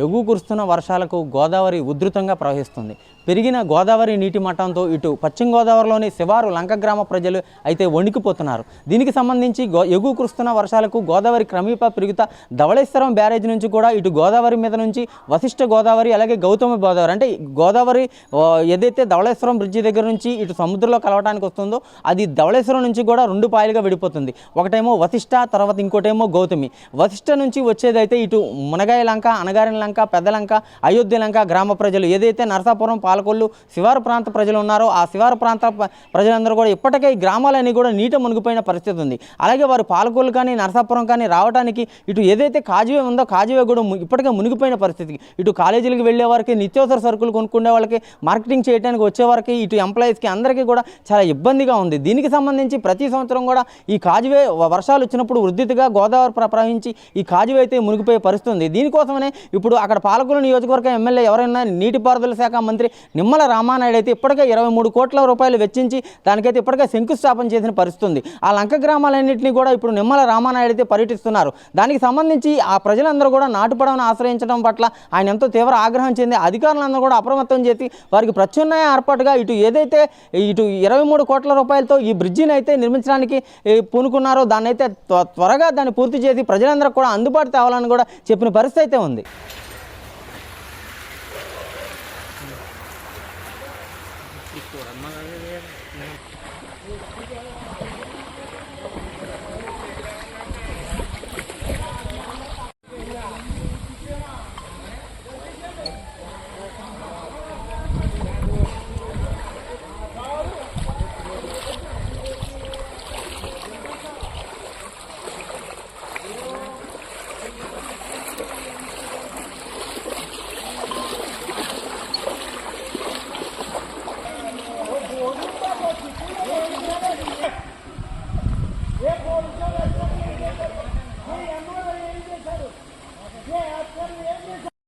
ఎగువ కురుస్తున్న వర్షాలకు గోదావరి ఉధృతంగా ప్రవహిస్తుంది. పెరిగిన గోదావరి నీటి మట్టంతో ఇటు పశ్చిమ గోదావరిలోని శివారు లంక గ్రామ ప్రజలు అయితే వణికిపోతున్నారు. దీనికి సంబంధించి గో ఎగువ కురుస్తున్న వర్షాలకు గోదావరి క్రమేపా పెరుగుతా ధవళేశ్వరం బ్యారేజ్ నుంచి కూడా ఇటు గోదావరి మీద నుంచి వశిష్ఠ గోదావరి అలాగే గౌతమ గోదావరి అంటే గోదావరి ఏదైతే ధవళేశ్వరం బ్రిడ్జి దగ్గర నుంచి ఇటు సముద్రంలో కలవడానికి వస్తుందో అది ధవళేశ్వరం నుంచి కూడా రెండు పాయలుగా విడిపోతుంది. ఒకటేమో వశిష్ఠ తర్వాత ఇంకోటేమో గౌతమి. వశిష్ఠ నుంచి వచ్చేదైతే ఇటు మునగాయ లంక అనగారిన లంక పెద్ద లంక అయోధ్య లంక గ్రామ ప్రజలు ఏదైతే నరసాపురం పాలకొల్లు శివారు ప్రాంత ప్రజలు ఉన్నారో ఆ శివారు ప్రాంత ప్రజలందరూ కూడా ఇప్పటికే ఈ గ్రామాలన్నీ కూడా నీట మునిగిపోయిన పరిస్థితి ఉంది. అలాగే వారు పాలకొల్లు కానీ నరసాపురం కానీ రావడానికి ఇటు ఏదైతే కాజువే ఉందో కాజువే కూడా ఇప్పటికే మునిగిపోయిన పరిస్థితి ఇటు కాలేజీలకు వెళ్ళే వారికి నిత్యావసర సరుకులు కొనుక్కునే వాళ్ళకి మార్కెటింగ్ చేయడానికి వచ్చే వారికి ఇటు ఎంప్లాయీస్కి అందరికీ కూడా చాలా ఇబ్బందిగా ఉంది. దీనికి సంబంధించి ప్రతి సంవత్సరం కూడా ఈ కాజువే వ- వర్షాలు వచ్చినప్పుడు వృద్ధిగా గోదావరి ప్రవహించి ఈ కాజువే అయితే మునిగిపోయే పరిస్థితి ఉంది. దీనికోసమనే ఇప్పుడు అక్కడ పాలకుల నియోజకవర్గం ఎమ్మెల్యే ఎవరైనా నీటిపారుదల శాఖ మంత్రి నిమ్మల రామానాయుడు అయితే ఇప్పటికే ఇరవై మూడు కోట్ల రూపాయలు వెచ్చించి దానికైతే ఇప్పటికే శంకుస్థాపన చేసిన పరిస్థితి ఉంది. ఆ లంక గ్రామాలన్నింటినీ కూడా ఇప్పుడు నిమ్మల రామానాయుడు అయితే పర్యటిస్తున్నారు. దానికి సంబంధించి ఆ ప్రజలందరూ కూడా నాటుపడవను ఆశ్రయించడం పట్ల ఆయన ఎంతో తీవ్ర ఆగ్రహం చెంది అధికారులందరూ కూడా అప్రమత్తం చేసి వారికి ప్రత్యామ్నాయ ఏర్పాటుగా ఇటు ఏదైతే ఇటు ఇరవై మూడు కోట్ల రూపాయలతో ఈ బ్రిడ్జిని అయితే నిర్మించడానికి పూనుకున్నారో దాన్ని అయితే త్వ- త్వరగా దాన్ని పూర్తి చేసి ప్రజలందరూ కూడా అందుబాటు తేవాలని కూడా చెప్పిన పరిస్థితి అయితే ఉంది. Y por amada de ver, no.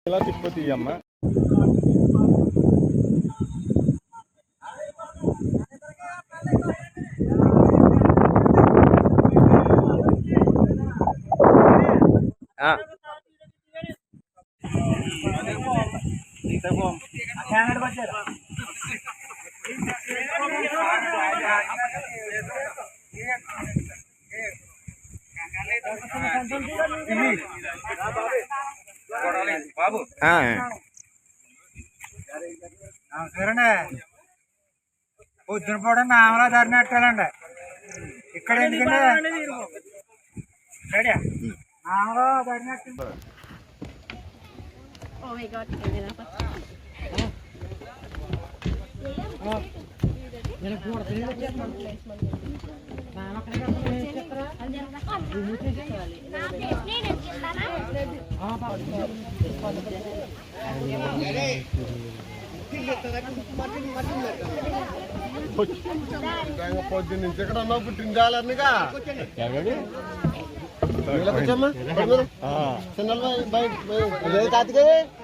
ఇలా తిప్పతి అమ్మ నమస్కారండి పొద్దున పూట నామలా దారి నెట్టాలండి ఇక్కడ నామలా నెట్టాలి పొద్దు నుంచి ఇక్కడ ఉన్నావు పుట్టిందాలన్నగా చిన్న బయట